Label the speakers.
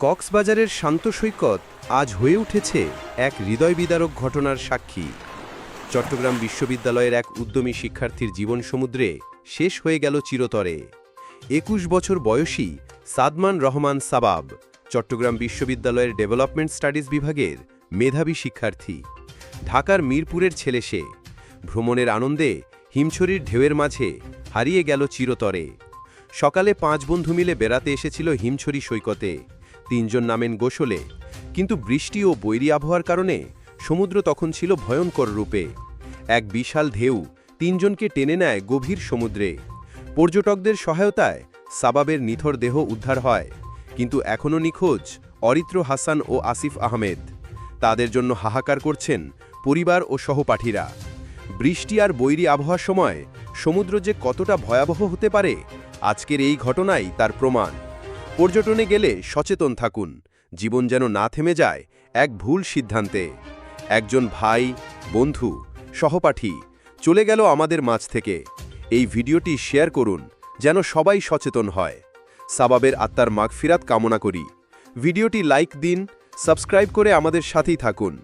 Speaker 1: কক্সবাজারের শান্ত সৈকত আজ হয়ে উঠেছে এক হৃদয় বিদারক ঘটনার সাক্ষী। চট্টগ্রাম বিশ্ববিদ্যালয়ের এক উদ্যমী শিক্ষার্থীর জীবন সমুদ্রে শেষ হয়ে গেল চিরতরে। একুশ বছর বয়সী সাদমান রহমান সাবাব, চট্টগ্রাম বিশ্ববিদ্যালয়ের ডেভেলপমেন্ট স্টাডিজ বিভাগের মেধাবী শিক্ষার্থী। ঢাকার মিরপুরের ছেলে সে। ভ্রমণের আনন্দে হিমছড়ির ঢেউয়ের মাঝে হারিয়ে গেল চিরতরে। সকালে পাঁচ বন্ধু মিলে বেড়াতে এসেছিল হিমছড়ি সৈকতে। তিনজন নামেন গোসলে। কিন্তু বৃষ্টি ও বৈরী আবহাওয়ার কারণে সমুদ্র তখন ছিল ভয়ঙ্কর রূপে। এক বিশাল ঢেউ তিনজনকে টেনে নেয় গভীর সমুদ্রে। পর্যটকদের সহায়তায় সাবাবের নিথর দেহ উদ্ধার হয়। কিন্তু এখনও নিখোঁজ অরিত্র হাসান ও আসিফ আহমেদ। তাদের জন্য হাহাকার করছেন পরিবার ও সহপাঠীরা। বৃষ্টি আর বৈরী আবহাওয়ার সময় সমুদ্র যে কতটা ভয়াবহ হতে পারে, আজকের এই ঘটনাই তার প্রমাণ। পর্যটনে গেলে সচেতন থাকুন। জীবন যেন না থেমে যায়, এক ভুল সিদ্ধান্তে। একজন ভাই, বন্ধু, সহপাঠী চলে গেল আমাদের মাঝ থেকে। এই ভিডিওটি শেয়ার করুন, যেন সবাই সচেতন হয়। সাবাবের আত্মার মাগফিরাত কামনা করি। ভিডিওটি লাইক দিন, সাবস্ক্রাইব করে আমাদের সাথেই থাকুন।